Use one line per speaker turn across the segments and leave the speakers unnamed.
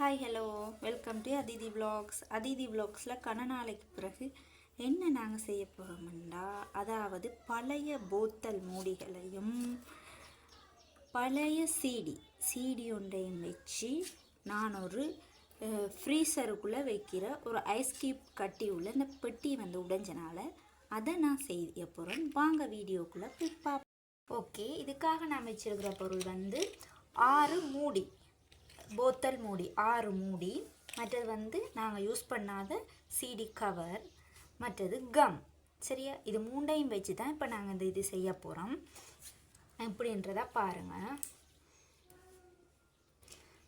Hi hello welcome to Aditi vlogs. Aditi vlogsல கன நாளைக்கு பிறகு என்ன நாங்கள் செய்ய போகிறோம்டா அதாவது பழைய போத்தல் மூடிகளையும் பழைய சீடி சீடி ஒன்றையும் வச்சு நான் ஒரு ஃப்ரீசருக்குள்ளே வைக்கிற ஒரு ஐஸ் கியூப் கட்டி உள்ள இந்த பெட்டி வந்து உடைஞ்சனால அதை நான் செய்ய போகிறேன் வாங்க வீடியோக்குள்ளே போய் பார்ப்போம் ஓகே இதுக்காக நான் வச்சுருக்கிற பொருள் வந்து ஆறு மூடி. போத்தல் மூடி ஆறு மூடி. மற்றது வந்து நாங்கள் யூஸ் பண்ணாத சிடி கவர் மற்றது கம் சரியா? இது மூண்டையும் வச்சு தான் இப்போ நாங்கள் இந்த இது செய்ய போகிறோம் எப்படின்றதா பாருங்கள்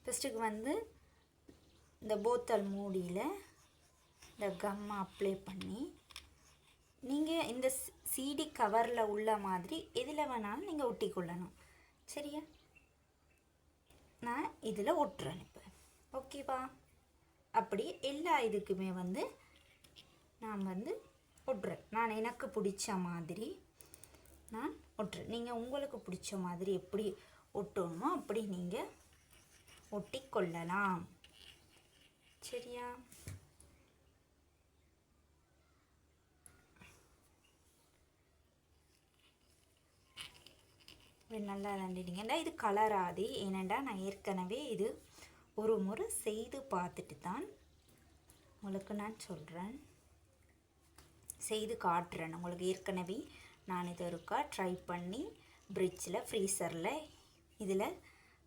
ஃபஸ்ட்டுக்கு வந்து இந்த போத்தல் மூடியில் இந்த கம்மை அப்ளை பண்ணி நீங்கள் இந்த சிடி கவரில் உள்ள மாதிரி எதில் வேணாலும் நீங்கள் ஒட்டி கொள்ளணும் சரியா? நான் இதில் ஒட்டுறேன் அனுப்பேன் ஓகேவா அப்படி எல்லா இதுக்குமே வந்து நான் வந்து ஒட்டுறேன் நான் எனக்கு பிடிச்ச மாதிரி நான் ஒட்டுறேன் நீங்கள் உங்களுக்கு பிடிச்ச மாதிரி எப்படி ஒட்டணுமோ அப்படி நீங்கள் ஒட்டி கொள்ளலாம். சரியா? நல்லா தண்டிட்டீங்கன்னா இது கலராது. ஏனெண்டா நான் ஏற்கனவே இது ஒரு முறை செய்து பார்த்துட்டு தான் உங்களுக்கு நான் சொல்கிறேன் செய்து காட்டுறேன். உங்களுக்கு ஏற்கனவே நான் இது ஒருக்கா ட்ரை பண்ணி ஃப்ரிட்ஜில் ஃப்ரீசரில் இதில்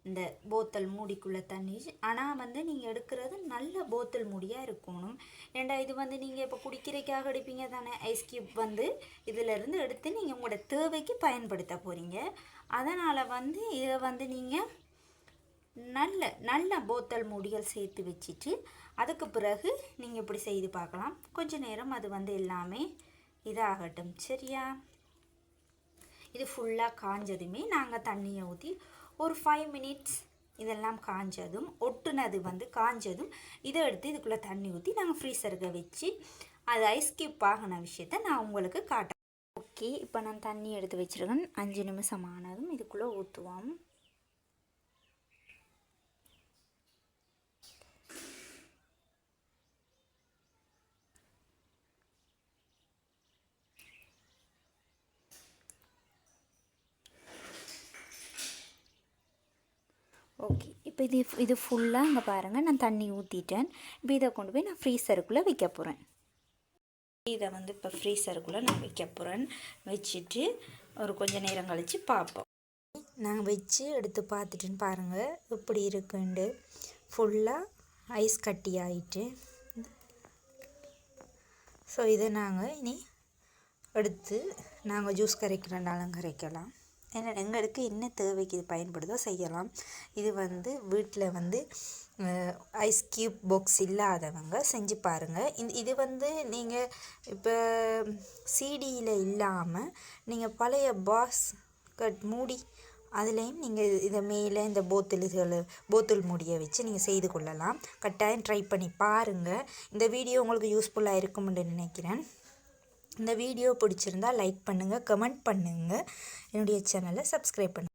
இந்த போத்தல் மூடிக்குள்ளே தண்ணி ஆனால் வந்து நீங்கள் எடுக்கிறது நல்ல போத்தல் மூடியாக இருக்கணும். ஏண்டா இது வந்து நீங்கள் இப்போ குடிக்கிறதுக்காக எடுப்பீங்க தானே? ஐஸ் கியூப் வந்து இதிலேருந்து எடுத்து நீங்கள் உங்களோட தேவைக்கு பயன்படுத்த போகிறீங்க அதனால் வந்து இதை வந்து நீங்கள் நல்ல நல்ல போத்தல் மூடிகள் சேர்த்து வச்சுட்டு அதுக்கு பிறகு நீங்கள் இப்படி செய்து பார்க்கலாம். கொஞ்ச நேரம் அது வந்து எல்லாமே இதாகட்டும். சரியா? இது ஃபுல்லாக காஞ்சதுமே நாங்கள் தண்ணியை ஊற்றி ஒரு ஃபைவ் மினிட்ஸ் இதெல்லாம் காஞ்சதும் ஒட்டுனது வந்து காஞ்சதும் இதை எடுத்து இதுக்குள்ளே தண்ணி ஊற்றி நாங்கள் ஃப்ரீசருக்கு வச்சு அது ஐஸ் கியூப் ஆகின விஷயத்த நான் உங்களுக்கு காட்டேன் ஓகே இப்போ நான் தண்ணி எடுத்து வச்சுருக்கேன். அஞ்சு நிமிஷம் ஆனதும் இதுக்குள்ளே ஊற்றுவோம் ஓகே இப்போ இது இது ஃபுல்லாக இங்கே பாருங்கள் நான் தண்ணி ஊற்றிட்டேன் இப்போ இதை கொண்டு போய் நான் ஃப்ரீசருக்குள்ளே வைக்க போகிறேன் இதை வந்து இப்போ ஃப்ரீசருக்குள்ளே நான் வைக்க போகிறேன் வச்சுட்டு ஒரு கொஞ்சம் நேரம் கழித்து பார்ப்போம் நாங்கள் வச்சு எடுத்து பார்த்துட்டுன்னு பாருங்கள் எப்படி இருக்குண்டு. ஃபுல்லாக ஐஸ் கட்டி ஆயிட்டு. ஸோ இதை நாங்கள் இனி எடுத்து நாங்கள் ஜூஸ் கரைக்கிறனாலும் கரைக்கலாம். ஏன்னா எங்களுக்கு என்ன தேவைக்கு இது பயன்படுதோ செய்யலாம். இது வந்து வீட்டில் வந்து ஐஸ் க்யூப் பாக்ஸ் இல்லாதவங்க செஞ்சு பாருங்கள் இந்த இது வந்து நீங்கள் இப்போ சிடியில் இல்லாமல் நீங்கள் பழைய பாஸ் கட் மூடி அதுலேயும் நீங்கள் இதை மேலே இந்த போத்தல்கள் போத்தல் மூடியை வச்சு நீங்கள் செய்து கொள்ளலாம். கட்டாயம் ட்ரை பண்ணி பாருங்கள் இந்த வீடியோ உங்களுக்கு யூஸ்ஃபுல்லாக இருக்கும்னு நினைக்கிறேன். இந்த வீடியோ பிடிச்சிருந்தா லைக் பண்ணுங்கள் கமெண்ட் பண்ணுங்கள் என்னுடைய சேனலை சப்ஸ்கிரைப் பண்ணுங்கள்